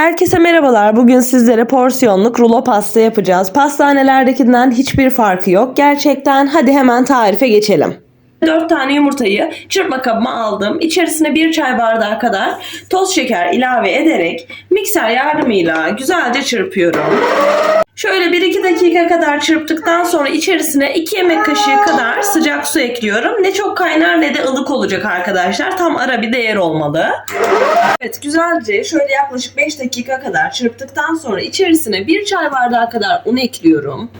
Herkese merhabalar. Bugün sizlere porsiyonluk rulo pasta yapacağız. Pastanelerdekinden hiçbir farkı yok. Gerçekten hadi hemen tarife geçelim. 4 tane yumurtayı çırpma kabıma aldım. İçerisine 1 çay bardağı kadar toz şeker ilave ederek mikser yardımıyla güzelce çırpıyorum. Şöyle 1-2 dakika kadar çırptıktan sonra içerisine 2 yemek kaşığı kadar sıcak su ekliyorum. Ne çok kaynar ne de ılık olacak arkadaşlar. Tam ara bir değer olmalı. Evet güzelce şöyle yaklaşık 5 dakika kadar çırptıktan sonra içerisine 1 çay bardağı kadar un ekliyorum.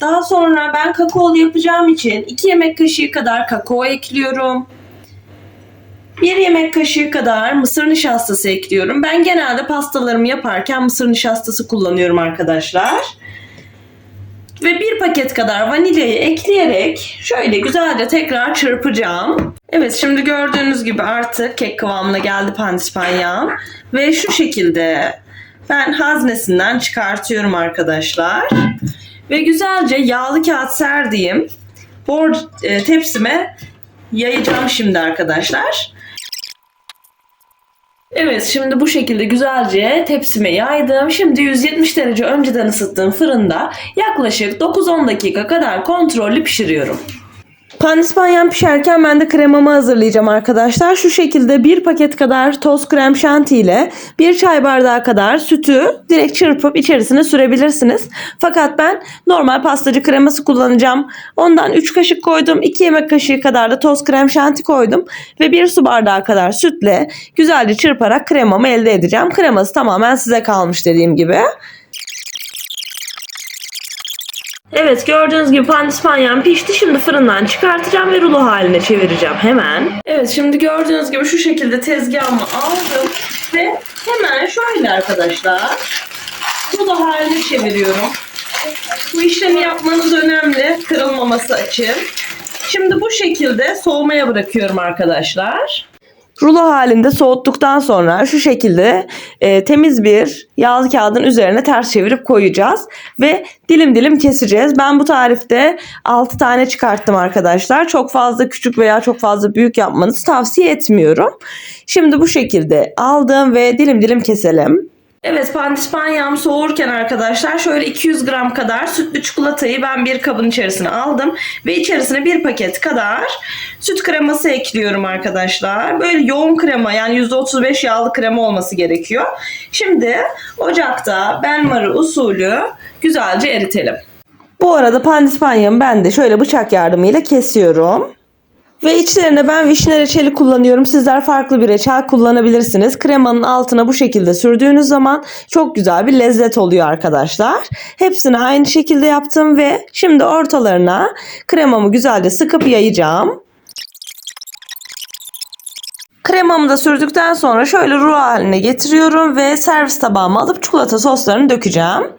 Daha sonra ben kakaolu yapacağım için 2 yemek kaşığı kadar kakao ekliyorum. 1 yemek kaşığı kadar mısır nişastası ekliyorum. Ben genelde pastalarımı yaparken mısır nişastası kullanıyorum arkadaşlar. Ve bir paket kadar vanilyayı ekleyerek şöyle güzelce tekrar çırpacağım. Evet şimdi gördüğünüz gibi artık kek kıvamına geldi pandispanyam. Ve şu şekilde ben haznesinden çıkartıyorum arkadaşlar. Ve güzelce yağlı kağıt serdiğim borç e, tepsime yayacağım şimdi arkadaşlar. Evet şimdi bu şekilde güzelce tepsime yaydım. Şimdi 170 derece önceden ısıttığım fırında yaklaşık 9-10 dakika kadar kontrollü pişiriyorum. Pandispanyam pişerken ben de kremamı hazırlayacağım arkadaşlar. Şu şekilde bir paket kadar toz krem şanti ile bir çay bardağı kadar sütü direkt çırpıp içerisine sürebilirsiniz. Fakat ben normal pastacı kreması kullanacağım. Ondan 3 kaşık koydum. 2 yemek kaşığı kadar da toz krem şanti koydum. Ve 1 su bardağı kadar sütle güzelce çırparak kremamı elde edeceğim. Kreması tamamen size kalmış dediğim gibi. Evet gördüğünüz gibi pandispanyam pişti. Şimdi fırından çıkartacağım ve rulo haline çevireceğim hemen. Evet şimdi gördüğünüz gibi şu şekilde tezgahımı aldım ve hemen şöyle arkadaşlar rulo haline çeviriyorum. Bu işlemi yapmanız önemli kırılmaması için. Şimdi bu şekilde soğumaya bırakıyorum arkadaşlar. Rulo halinde soğuttuktan sonra şu şekilde e, temiz bir yağlı kağıdın üzerine ters çevirip koyacağız ve dilim dilim keseceğiz. Ben bu tarifte 6 tane çıkarttım arkadaşlar. Çok fazla küçük veya çok fazla büyük yapmanızı tavsiye etmiyorum. Şimdi bu şekilde aldım ve dilim dilim keselim. Evet pandispanyam soğurken arkadaşlar şöyle 200 gram kadar sütlü çikolatayı ben bir kabın içerisine aldım. Ve içerisine bir paket kadar süt kreması ekliyorum arkadaşlar. Böyle yoğun krema yani %35 yağlı krema olması gerekiyor. Şimdi ocakta benmarı usulü güzelce eritelim. Bu arada pandispanyamı ben de şöyle bıçak yardımıyla kesiyorum. Ve içlerine ben vişne reçeli kullanıyorum. Sizler farklı bir reçel kullanabilirsiniz. Kremanın altına bu şekilde sürdüğünüz zaman çok güzel bir lezzet oluyor arkadaşlar. Hepsini aynı şekilde yaptım ve şimdi ortalarına kremamı güzelce sıkıp yayacağım. Kremamı da sürdükten sonra şöyle rulo haline getiriyorum ve servis tabağıma alıp çikolata soslarını dökeceğim.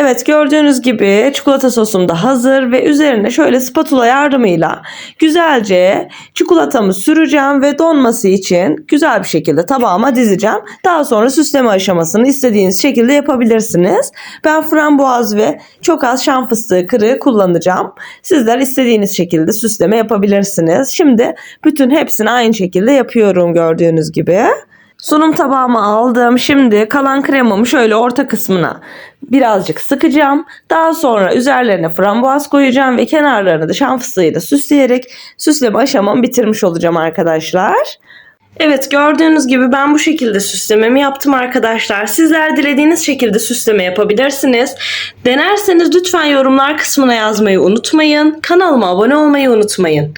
Evet gördüğünüz gibi çikolata sosum da hazır ve üzerine şöyle spatula yardımıyla güzelce çikolatamı süreceğim ve donması için güzel bir şekilde tabağıma dizeceğim. Daha sonra süsleme aşamasını istediğiniz şekilde yapabilirsiniz. Ben frambuaz ve çok az şan fıstığı kırığı kullanacağım. Sizler istediğiniz şekilde süsleme yapabilirsiniz. Şimdi bütün hepsini aynı şekilde yapıyorum gördüğünüz gibi. Sunum tabağıma aldım. Şimdi kalan kremamı şöyle orta kısmına birazcık sıkacağım. Daha sonra üzerlerine frambuaz koyacağım ve kenarlarını da şan fıstığıyla süsleyerek süsleme aşamamı bitirmiş olacağım arkadaşlar. Evet gördüğünüz gibi ben bu şekilde süslememi yaptım arkadaşlar. Sizler dilediğiniz şekilde süsleme yapabilirsiniz. Denerseniz lütfen yorumlar kısmına yazmayı unutmayın. Kanalıma abone olmayı unutmayın.